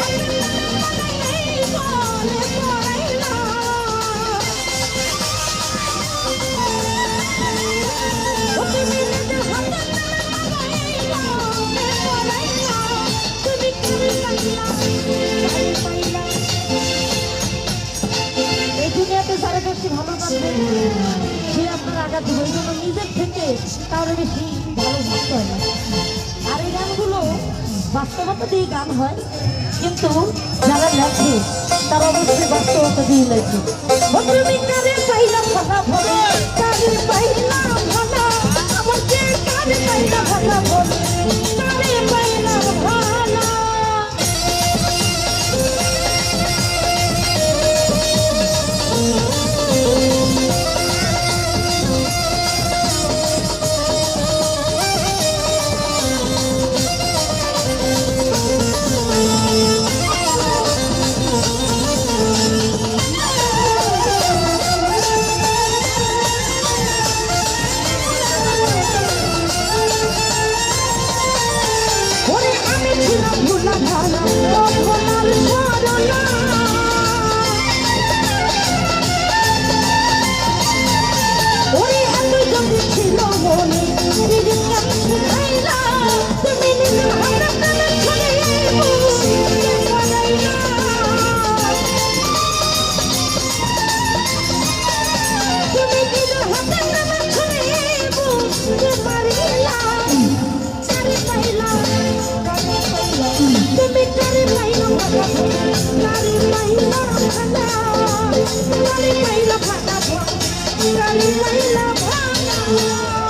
এই সে আপনার আঘাত দেবে জন্য নিজের থেকে, তাহলে বেশি ভালো ভাবতে হয় আর এই গানগুলো বাস্তবতা দিয়ে গান হয়, কিন্তু যারা লেখে, তারা অবশ্যই বাস্তবতা দিয়ে লেখে। পাইলাম কারে ভরে পাইলা ভালা